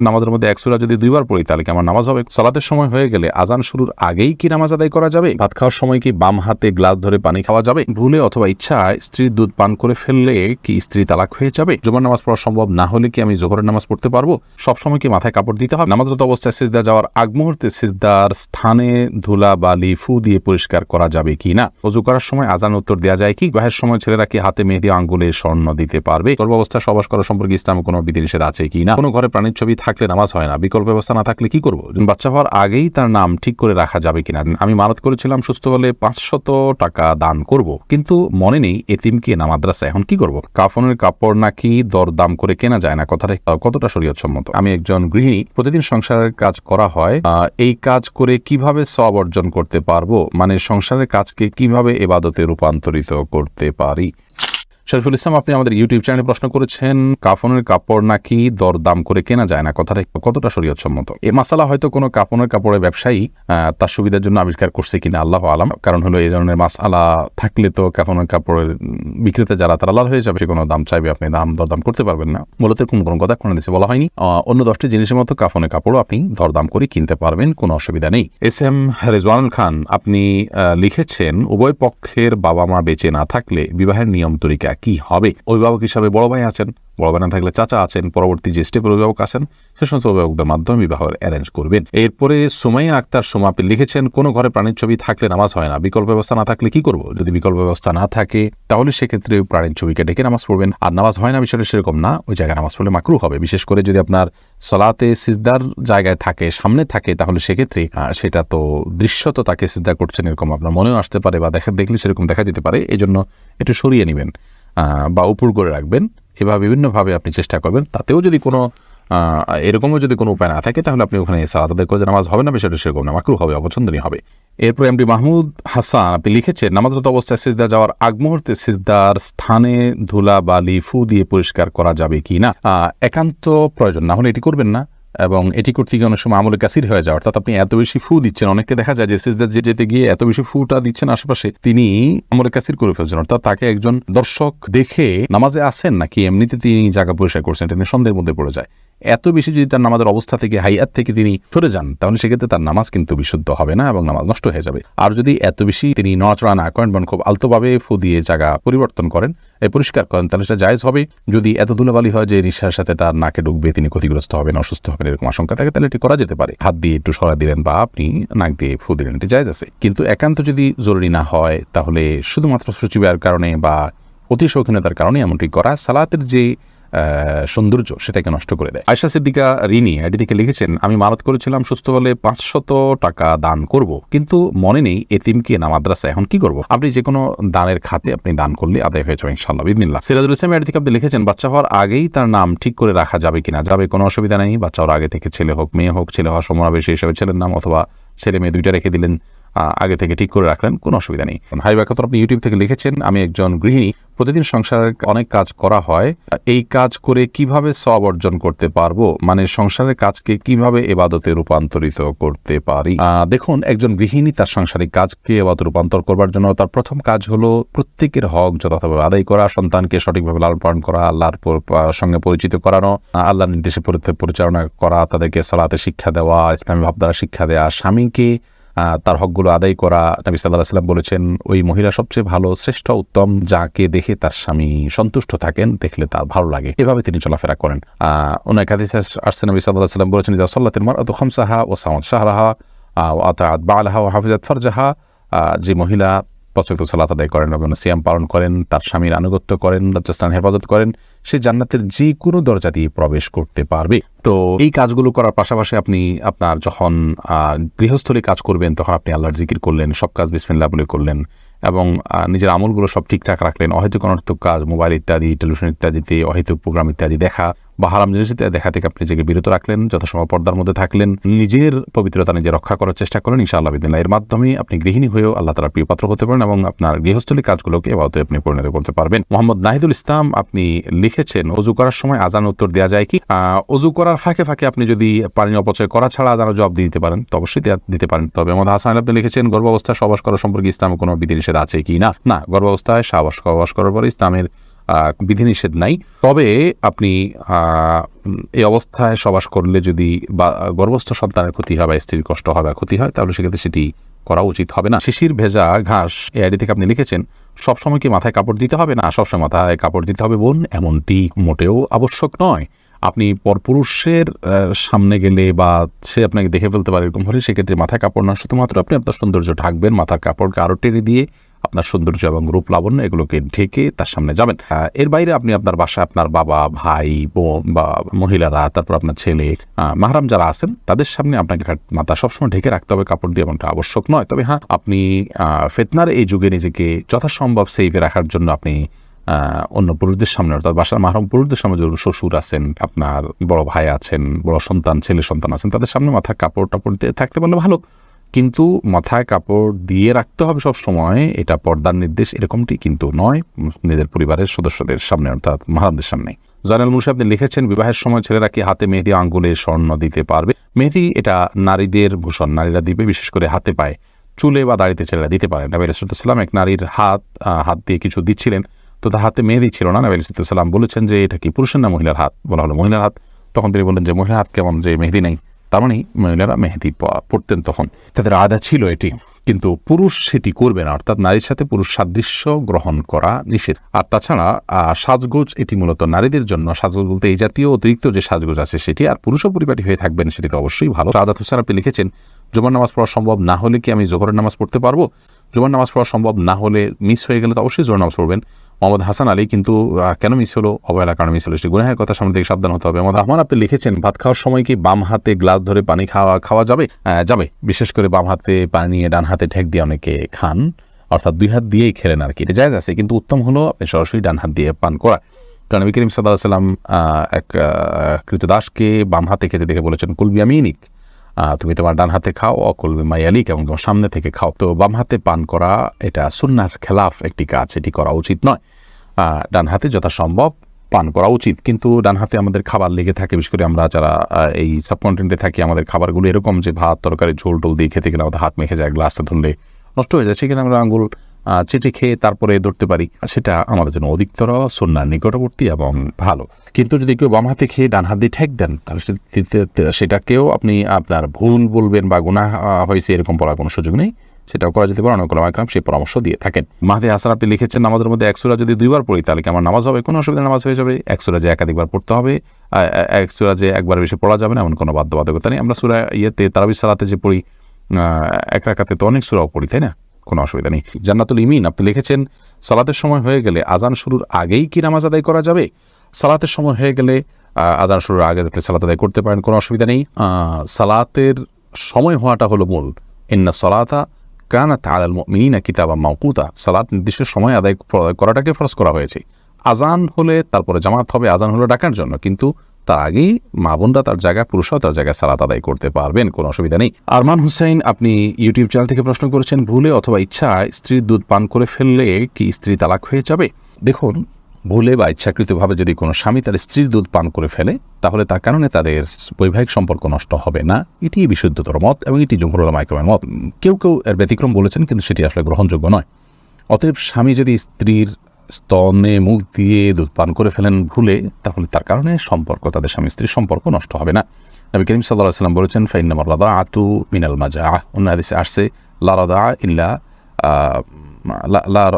নামাজের মধ্যে এক সুরা যদি দুইবার পড়ি, তাহলে কি আমার নামাজ হবে? সালাতের সময় হয়ে গেলে আজান শুরুর আগেই কি নামাজ আদায় করা যাবে? ভাত খাওয়ার সময় কি বাম হাতে গ্লাস ধরে পানি খাওয়া যাবে? ভুলে অথবা ইচ্ছায় স্ত্রীর দুধ পান করে ফেললে কি স্ত্রী তালাক হয়ে যাবে? জোবার নামাজ পড়া সম্ভব না হলে কি আমি জোহরের নামাজ পড়তে পারব? সবসময় কি মাথায় কাপড় দিতে হবে? নামাজরত অবস্থায় সিজদা যাওয়ার আগ মুহূর্তে সিজদার স্থানে ধুলা, বালি, ফু দিয়ে পরিষ্কার করা যাবে কি না? অজু করার সময় আজান উত্তর দেওয়া যায় কি? বিবাহের সময় ছেলেরা কি হাতে মেহেদি আঙ্গুলে স্বর্ণ দিতে পারবে? গর্ভাবস্থায় সবাস করা সম্পর্কে ইসলামে কোনো বিধিনিষেধ আছে কি না? কোনো ঘরে প্রাণীর ছবি থাকলে নামাজ হয় না, বিকল্প ব্যবস্থা না থাকলে কি করব? বাচ্চা হওয়ার আগেই তার নাম ঠিক করে রাখা যাবে কিনা? আমি মানত করেছিলাম সুস্থ হলে পাঁচশত টাকা দান করব, কিন্তু মনে নেই এতিমকে না মাদ্রাসা এখন কি করব? কাফনের কাপড় নাকি দরদাম করে কেনা যায় না? কথাটা কতটা শরীয়তসম্মত? আমি একজন গৃহিণী, প্রতিদিন সংসারের কাজ করা হয় এই কাজ করে কীভাবে সব অর্জন করতে পারব? মানে সংসারের কাজকে কীভাবে এবাদতে রূপান্তরিত করতে পারি? শরীফুল ইসলাম, আপনি আমাদের ইউটিউব চ্যানেলে প্রশ্ন করেছেন, কাফনের কাপড় নাকি দরদাম করে কেনা যায় না? কথাটা কতটা শরীয়তসম্মত? এ মাসালা হয়তো কোনো কাপনের কাপড়ের ব্যবসায়ী তার সুবিধার জন্য আবিষ্কার করছে কিনা আল্লাহ আলাম। কারণ হলো এই ধরনের মাসালা থাকলে তো কাফনের কাপড়ের বিক্রেতা যারা, তারা লাল হয়ে যাবে। সে কোনো দাম চাইবে, আপনি দাম দরদাম করতে পারবেন না। মূলত এরকম কোনো কথা কোনো দেশে বলা হয়নি। অন্য দশটি জিনিসের মতো কাফনের কাপড়ও আপনি দরদাম করে কিনতে পারবেন, কোনো অসুবিধা নেই। এস এম রেজওয়ান খান, আপনি লিখেছেন, উভয় পক্ষের বাবা মা বেঁচে না থাকলে বিবাহের নিয়ম তরিকা কি হবে? অভিভাবক হিসাবে বড় ভাই আছেন। বড় না থাকলে চাচা আছেন, পরবর্তী যে স্টেপের অভিভাবক আছেন, সে সমস্ত অভিভাবকদের মাধ্যমে বিবাহ অ্যারেঞ্জ করবেন। এরপরে সুমাইয়া আক্তার, সোমা আপনি লিখেছেন, কোনো ঘরে প্রাণীর ছবি থাকলে নামাজ হয় না, বিকল্প ব্যবস্থা না থাকলে কি করব? যদি বিকল্প ব্যবস্থা না থাকে, তাহলে সেক্ষেত্রে প্রাণীর ছবিকে ডেকে নামাজ পড়বেন। আর নামাজ হয় না বিষয়টা সেরকম না, ওই জায়গায় নামাজ পড়লে মাকরু হবে। বিশেষ করে যদি আপনার সলাতে সিজদার জায়গায় থাকে, সামনে থাকে, তাহলে সেক্ষেত্রে সেটা তো দৃশ্যত তাকে সিজদা করছেন এরকম আপনার মনেও আসতে পারে বা দেখা, দেখলে সেরকম দেখা যেতে পারে। এই জন্য একটু সরিয়ে নেবেন বা উপর করে রাখবেন। এভাবে বিভিন্নভাবে আপনি চেষ্টা করবেন, তাতেও যদি কোনো এরকমও যদি কোনো উপায় না থাকে, তাহলে আপনি ওখানে সালাদ আদায় করে নামাজ হবে না, বিষয়টা সেরকম না মাকরু হবে, অপছন্দনীয় হবে। এরপর এমডি মাহমুদ হাসান, আপনি লিখেছেন, নামাজরত অবস্থায় সিজদা যাওয়ার আগ মুহূর্তে সিজদার স্থানে ধুলা বালি ফু দিয়ে পরিষ্কার করা যাবে কি না একান্ত প্রয়োজন, না হলে এটি করবেন না। এবং এটি করতে গিয়ে অনেক সময় আমলে কাসির হয়ে যায়। অর্থাৎ আপনি এত বেশি ফু দিচ্ছেন, অনেককে দেখা যায় যে সিজদার যে যেতে গিয়ে এত বেশি ফুটা দিচ্ছেন আশেপাশে, তিনি আমলে কাসির করে ফেলছেন। অর্থাৎ তাকে একজন দর্শক দেখে নামাজে আসেন নাকি এমনিতে তিনি জায়গা পরিষ্কার করছেন নিয়ে সন্দেহের মধ্যে পড়ে যায়। এত বেশি যদি তার নামাজের অবস্থা থেকে, হাইয়াত থেকে তিনি সরে যান, তাহলে সেক্ষেত্রে তার নামাজ কিন্তু বিশুদ্ধ হবে না এবং নামাজ নষ্ট হয়ে যাবে। আর যদি এত বেশি তিনি নড়াচড়া না করেন বা খুব আলতোভাবে ফু দিয়ে জায়গা পরিবর্তন করেন পরিষ্কার করেন। তাহলে সেটা জায়জ হবে। যদি এত ধুলাবালি হয় যে নিঃশ্বাসের সাথে তার নাকে ঢুকবে, তিনি ক্ষতিগ্রস্ত হবেন, অসুস্থ হবেন, এরকম আশঙ্কা থাকে, তাহলে এটি করা যেতে পারে। হাত দিয়ে একটু সরা দিলেন বা আপনি নাক দিয়ে ফু দিলেন, এটি জায়জ আছে। কিন্তু একান্ত যদি জরুরি না হয়, তাহলে শুধুমাত্র সূচিবার কারণে বা অতি শৌখিনতার কারণে এমনটি করা, সালাতের যে সৌন্দর্য সেটাকে নষ্ট করে দেয়। আয়সা সিদ্দিকা রিনি থেকে লিখেছেন, আমি মানত করেছিলাম সুস্থ হলে পাঁচশত টাকা দান করব, কিন্তু মনে নেই এতিমকে না মাদ্রাসা, এখন কি করব? আপনি যে কোনো দানের খাতে আপনি দান করলে আদায় হয়ে যাবে ইনশাল্লাহ বিদিনিল্লাহ সিরাজুল ইসলাম থেকে আপনি লিখেছেন, বাচ্চা হওয়ার আগেই তার নাম ঠিক করে রাখা যাবে কিনা, যাবে কোনো অসুবিধা নেই, বাচ্চা হওয়ার আগে থেকে ছেলে হোক, মেয়ে হোক, ছেলে হওয়ার সমাবেশে হিসাবে ছেলের নাম অথবা ছেলে মেয়ে দুইটা রেখে দিলেন আগে থেকে ঠিক করে রাখলেন, কোনো অসুবিধা নেই। হাই ব্যাখ্যাত আপনি ইউটিউব থেকে লিখেছেন আমি একজন গৃহিণী। প্রতিদিন সংসারের অনেক কাজ করা হয়। এই কাজ করে কীভাবে সব অর্জন করতে পারব? মানে সংসারের কাজকে কীভাবে এবাদতে রূপান্তরিত করতে পারি? দেখুন, একজন গৃহিণী তার সাংসারিক কাজকে এবাদত রূপান্তর করবার জন্য তার প্রথম কাজ হলো প্রত্যেকের হক যথাযথভাবে আদায় করা, সন্তানকে সঠিকভাবে লালন পালন করা, আল্লাহর সঙ্গে পরিচিত করানো আল্লাহর নির্দেশে পরিচালনা করা, তাদেরকে সালাতে শিক্ষা দেওয়া, ইসলামী ভাবধারা শিক্ষা দেওয়া স্বামীকে তার হকগুলো আদায় করা। নবী সাল্লাহ সাল্লাম বলেছেন, ওই মহিলা সবচেয়ে ভালো, শ্রেষ্ঠ, উত্তম, যাকে দেখে তার স্বামী সন্তুষ্ট থাকেন, দেখলে তার ভালো লাগে। এভাবে তিনি চলাফেরা করেন। অনেক হাদিসে আসছে, নবী সাল্লাহ সাল্লাম বলেছেন যে সল্লাতের মার অত খামসাহা ও সামদ শাহরাহা ও বা বালাহা ও হাফিজাত ফরজাহা। যে মহিলা পঁচাত্তর সালাত আদায় করেন এবং সিয়াম পালন করেন, তার স্বামীর আনুগত্য করেন লজ্জাস্থান হেফাজত করেন সে জান্নাতের যে কোনো দরজা দিয়ে প্রবেশ করতে পারবে। তো এই কাজগুলো করার পাশাপাশি আপনি আপনার যখন গৃহস্থলে কাজ করবেন, তখন আপনি আল্লাহর জিকির করলেন, সব কাজ বিসমিল্লা বলে করলেন এবং নিজের আমলগুলো সব ঠিকঠাক রাখলেন। অহেতুক অনর্থক কাজ, মোবাইল ইত্যাদি, টেলিভিশন ইত্যাদিতে, অহেতুক প্রোগ্রাম ইত্যাদি দেখা বা হারাম জিনিস দেখা থেকে আপনি নিজেকে বিরত রাখলেন যথাসময় পর্দার মধ্যে থাকলেন, নিজের পবিত্রতা নিজে রক্ষা করার চেষ্টা করেন, ইনশাআল্লাহ বিদিল্লাহ এর মাধ্যমে আপনি গৃহিণী হয়েও আল্লাহ তালা প্রিয় পাত্র হতে পারেন এবং আপনার গৃহস্থলী কাজগুলোকে এবার আপনি পরিণত করতে পারবেন। মোহাম্মদ নাহিদুল ইসলাম, আপনি লিখেছেন, অজু করার সময় আজান উত্তর দেওয়া যায় কি? অজু করার ফাঁকে ফাঁকে আপনি যদি পানি অপচয় করা ছাড়া আজানের জবাব দিতে পারেন, তো অবশ্যই দিতে পারেন। তবে মোহাম্মদ হাসান আপনি লিখেছেন, গর্ভাবস্থায় সহবাস করা সম্পর্কে ইসলামে কোনো বিধিনিষেধ আছে কি না? না, গর্ভাবস্থায় সহবাস করার পরে ইসলামের বিধিনিষেধ নাই। তবে আপনি এই অবস্থায় সবাস করলে যদি বা, গর্ভস্থ সন্তানের ক্ষতি হয় বা স্ত্রীর কষ্ট হয় বা ক্ষতি হয়, তাহলে সেক্ষেত্রে সেটি করা উচিত হবে না। শিশির, ভেজা, ঘাস, এই আইডি থেকে আপনি লিখেছেন, সবসময় কি মাথায় কাপড় দিতে হবে? না, সবসময় মাথায় কাপড় দিতে হবে বোন, এমনটি মোটেও আবশ্যক নয়। আপনি পরপুরুষের সামনে গেলে বা সে আপনাকে দেখে ফেলতে পারে এরকম হলে সেক্ষেত্রে মাথায় কাপড় না, শুধুমাত্র আপনি আপনার সৌন্দর্য ঢাকবেন, মাথার কাপড়কে আরও টেনে দিয়ে আপনার সৌন্দর্য এবং রূপ লাবণ্য এগুলোকে ঢেকে তার সামনে যাবেন। এর বাইরে আপনি আপনার বাসায় আপনার বাবা, ভাই, বোন বা মহিলারা, তারপর আপনার ছেলে মাহারাম যারা আছেন, তাদের সামনে আপনাকে মাথা সবসময় ঢেকে রাখতে হবে, কাপড় দিয়ে এমনটা আবশ্যক নয়। তবে হ্যাঁ আপনি ফেতনার এই যুগে নিজেকে যথাসম্ভব সেফে রাখার জন্য আপনি অন্য পুরুষদের সামনে, অর্থাৎ বাসার মাহরম পুরুষদের সামনে ধরুন শ্বশুর আছেন, আপনার বড় ভাই আছেন, বড় সন্তান, ছেলে সন্তান আছেন, তাদের সামনে মাথায় কাপড় টাপড় দিয়ে থাকতে পারলে ভালো। কিন্তু মাথায় কাপড় দিয়ে রাখতে হবে সব সময়। এটা পর্দার নির্দেশ এরকমটি কিন্তু নয়। নিজের পরিবারের সদস্যদের সামনে, অর্থাৎ মাহারামদের সামনে। জয়নাল মুন্সি আপনি লিখেছেন, বিবাহের সময় ছেলেরা কি হাতে মেহেদি আঙ্গুলে স্বর্ণ দিতে পারবে? মেহেদি এটা নারীদের ভূষণ। নারীরা দিবে, বিশেষ করে হাতে পায়। চুলে বা দাড়িতে ছেলেরা দিতে পারে। নবী রসুলাম এক নারীর হাত হাত দিয়ে কিছু দিচ্ছিলেন। তো তার হাতে মেহেদি ছিল না। নবী রসুলাম বলেছেন যে, এটা কি পুরুষের না মহিলার হাত? বলা হলো, মহিলার হাত? তখন তিনি বললেন যে, মহিলার হাত কেমন যে মেহেদি নেই? তার মানে মহিলারা মেহেদি পড়তেন তখন। তাদের আদা ছিল এটি, কিন্তু পুরুষ সেটি করবে না, অর্থাৎ নারীর সাথে পুরুষ সাদৃশ্য গ্রহণ করা নিষেধ। আর তাছাড়া সাজগোজ এটি মূলত নারীদের জন্য। সাজগোজ বলতে এই জাতীয় অতিরিক্ত যে সাজগোজ আছে সেটি, আর পুরুষও পরিপাটি হয়ে থাকবেন সেটি তো অবশ্যই ভালো। সাদাত হোসেন আপনি লিখেছেন, জুমার নামাজ পড়া সম্ভব না হলে কি আমি জোহরের নামাজ পড়তে পারব? জুমার নামাজ পড়া সম্ভব না হলে মিস হয়ে গেলে তো অবশ্যই জোহর নামাজ পড়বেন। মোহাম্মদ হাসান আলী কিন্তু কেন মিস হলো? অবহেলা কারণে মিস হলো। সেটি গুনাহের কথা সামনে থেকে সাবধান হতে হবে। মোহাম্মদ রহমান আপনি লিখেছেন ভাত খাওয়ার সময় কি বাম হাতে গ্লাস ধরে পানি খাওয়া খাওয়া যাবে? যাবে। বিশেষ করে বাম হাতে পানি নিয়ে ডান হাতে ঠেক দিয়ে অনেকে খান। অর্থাৎ দুই হাত দিয়েই খেলেন আর কি। এটা জায়গা আছে কিন্তু উত্তম হলো আপনি সরাসরি ডান হাত দিয়ে পান করা। কারণ নবী সাল্লাহ সাল্লাম এক কৃতদাসকে বাম হাতে খেতে দেখে বলেছেন কুলবি আমিনিক। আহ, তুমি তোমার ডান হাতে খাও অকুল মায়ালিক এবং তোমার সামনে থেকে খাও। তো বাম হাতে পান করা এটা সুন্নার খেলাফ একটি কাজ এটি করা উচিত নয়। ডান হাতে যথাসম্ভব পান করা উচিত। কিন্তু ডান হাতে আমাদের খাবার লেগে থাকে বিশেষ করে আমরা যারা এই সাবকন্টিনেন্টে থাকি আমাদের খাবারগুলো এরকম যে ভাত তরকারি ঝোল টোল দিয়ে খেতে গেলে আমাদের হাত মেখে যায় গ্লাসটা ধরলে নষ্ট হয়ে যায় সেখানে আমরা আঙ্গুল আহ, চেটে খেয়ে তারপরে ধরতে পারি। সেটা আমাদের জন্য অধিকতর সন্ন্যার নিকটবর্তী এবং ভালো। কিন্তু যদি কেউ বাম হাতে খেয়ে ডান হাত দিয়ে ঠেক দেন, তাহলে সেটাকেও আপনি আপনার ভুল বলবেন বা গুণা হয়েছে এরকম বলার কোনো সুযোগ নেই। সেটাও করা যেতে পারে। অনেক আকরাম সেই পরামর্শ দিয়ে থাকেন। মাহাদি হাসান আপনি লিখেছেন, নামাজের মধ্যে একসুরা যদি দুইবার পড়ি, তাহলে কি আমার নামাজ হবে? কোনো অসুবিধা, নামাজ হয়ে যাবে। একসুরা যে একাধিকবার পড়তে হবে একসুরা যে একবার বেশি পড়া যাবে না, এমন কোনো বাধ্যবাধকতা নেই। আমরা সুরা ইয়েতে, তারাবি সালাতে যে পড়ি এক রাখাতে তো অনেক সুরাও পড়ি, তাই না? কোনো অসুবিধা নেই। জান্নাতুল ইমিন, আপনি লিখেছেন, সালাতের সময় হয়ে গেলে আজান শুরুর আগেই কি নামাজ আদায় করা যাবে? সালাতের সময় হয়ে গেলে আজান শুরুর আগে আপনি সালাত আদায় করতে পারেন, কোনো অসুবিধা নেই। সালাতের সময় হওয়াটা হলো মূল। ইন্না সলাতা কানা তালাল মিনা কিতাবা মাউকুতা সালাত নির্দিষ্ট সময় আদায় করাটাকে ফরজ করা হয়েছে। আজান হলে তারপরে জামাত হবে, আজান হলো ডাকার জন্য। কিন্তু তার আগেই মা বোনরা তার জায়গায়, পুরুষরাও তার জায়গায় সালাত আদায় করতে পারবেন, কোনো অসুবিধা নেই। আরমান হুসাইন, আপনি ইউটিউব চ্যানেল থেকে প্রশ্ন করেছেন, ভুলে অথবা ইচ্ছায় স্ত্রীর দুধ পান করে ফেললে কি স্ত্রী তালাক হয়ে যাবে? দেখুন, ভুলে বা ইচ্ছাকৃতভাবে যদি কোনো স্বামী তার স্ত্রীর দুধ পান করে ফেলে, তাহলে তার কারণে তাদের বৈবাহিক সম্পর্ক নষ্ট হবে না। এটি বিশুদ্ধতর মত এবং এটি জমহুরুল মাইক্রমের মত। কেউ কেউ এর ব্যতিক্রম বলেছেন, কিন্তু সেটি আসলে গ্রহণযোগ্য নয়। অতএব স্বামী যদি স্ত্রীর স্তনে মুখ দিয়ে দুধ পান করে ফেলেন ভুলে তাহলে তার কারণে সম্পর্ক তাদের স্বামী স্ত্রীর সম্পর্ক নষ্ট হবে না। নবী করিম সাল্লাহ সাল্লাম বলেছেন ফাইনামার লাদা আতু মিনাল মাজা। আহ অন্য হাদিসে আসছে লারাদা ইল্লা আহ, লা- লা-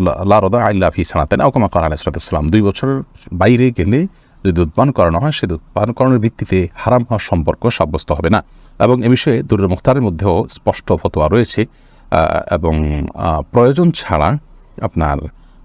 লা- লা রদা আল্লাহ ফি সানাতেন ওকমা করা আলাইসালাম দুই বছর বাইরে গেলে যদি দুধ পান করানো হয় সে দুধ পান করানোর ভিত্তিতে হারাম হওয়ার সম্পর্ক সাব্যস্ত হবে না। এবং এ বিষয়ে দুরের মুখতারের মধ্যেও স্পষ্ট ফতোয়া রয়েছে এবং প্রয়োজন ছাড়া আপনার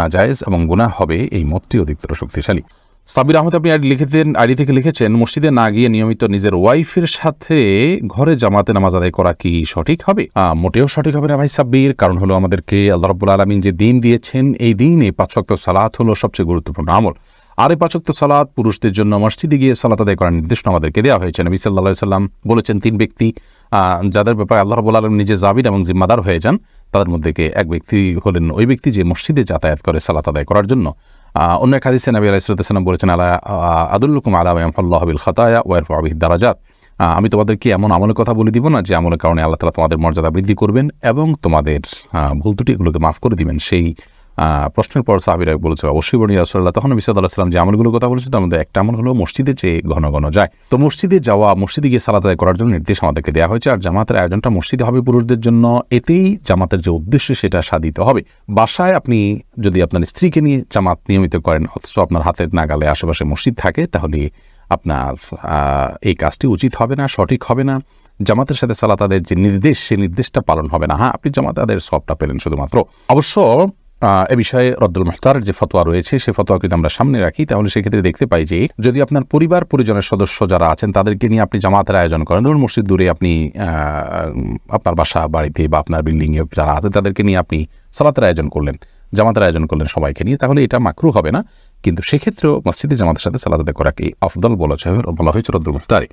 নাজায়েজ এবং গুনাহ হবে এই মতটি অধিকতর শক্তিশালী। সাবির আহমেদ, আপনি আইডি লিখেছেন আইডি থেকে লিখেছেন, মসজিদে না গিয়ে নিয়মিত নিজের ওয়াইফের সাথে ঘরে জামাতে নামাজ আদায় করা কি সঠিক হবে? মোটেও সঠিক হবে না ভাই সাব্বির, কারণ হলো আমাদেরকে আল্লাহ রব্বুল আলমিন যে দিন দিয়েছেন, এই দিনে পাঁচ ওয়াক্ত সালাত হলো সবচেয়ে গুরুত্বপূর্ণ আমল। আর এই পাঁচক্ত সালাত পুরুষদের জন্য মসজিদে গিয়ে সালাত আদায় করার নির্দেশনা আমাদেরকে দেওয়া হয়েছে। নবী সাল্লাহ সাল্লাম বলেছেন, তিন ব্যক্তি যাদের ব্যাপারে আল্লাহ রবুল আলম নিজে জাবির এবং জিম্মাদার হয়ে যান তাদের মধ্যে কে এক ব্যক্তি হলেন ওই ব্যক্তি যে মসজিদে যাতায়াত করে সালাত আদায় করার জন্য। অন্য এক হাদিসে নবী আলাহ ইসলাতাম বলেছেন, আলা আদুল্লুকুম আলাম বিল খাতায়া ওয়ার আবিহ দারাজাত। আমি তোমাদেরকে এমন আমলের কথা বলে দিব না, যে আমলের কারণে আল্লাহ তালা তোমাদের মর্যাদা বৃদ্ধি করবেন এবং তোমাদের ভুল ত্রুটিগুলোকে মাফ করে দিবেন। সেই প্রশ্নের পর সাহাবিরা বলেছে, অবশ্যই বনি রাসুল্লাহ তখন নবী সাল্লাহ সাল্লাম যে আমলগুলোর কথা বলেছে তার মধ্যে একটা আমল হলো মসজিদে যে ঘন ঘন যায়। তো মসজিদে যাওয়া, মসজিদে গিয়ে সালাত আদায় করার জন্য নির্দেশ আমাদেরকে দেওয়া হয়েছে। আর জামাতের আয়োজনটা মসজিদে হবে পুরুষদের জন্য। এতেই জামাতের যে উদ্দেশ্য, সেটা সাধিত হবে। বাসায় আপনি যদি আপনার স্ত্রীকে নিয়ে জামাত নিয়মিত করেন, অথচ আপনার হাতের নাগালে আশেপাশে মসজিদ থাকে, তাহলে আপনার এই কাজটি উচিত হবে না, সঠিক হবে না। জামাতের সাথে সালাত আদের যে নির্দেশ সেই নির্দেশটা পালন হবে না। হ্যাঁ আপনি জামাত আদের সবটা পেলেন শুধুমাত্র। অবশ্য এ বিষয়ে রদ্দুল মুখতারের যে ফতোয়া রয়েছে, সে ফতোয়া যদি আমরা সামনে রাখি, তাহলে সেক্ষেত্রে দেখতে পাই যে, যদি আপনার পরিবার পরিজনের সদস্য যারা আছেন, তাদেরকে নিয়ে আপনি জামাতের আয়োজন করেন, ধরুন মসজিদ দূরে আপনি আপনার বাসা, বাড়িতে বা আপনার বিল্ডিংয়ে যারা আছে তাদেরকে নিয়ে আপনি সালাতের আয়োজন করলেন, জামাতের আয়োজন করলেন সবাইকে নিয়ে, তাহলে এটা মাকরু হবে না। কিন্তু সেক্ষেত্রেও মসজিদে জামাতের সাথে সালাত করাকে আফদল বলা বলা হয়েছে রদ্দুল মুখতারে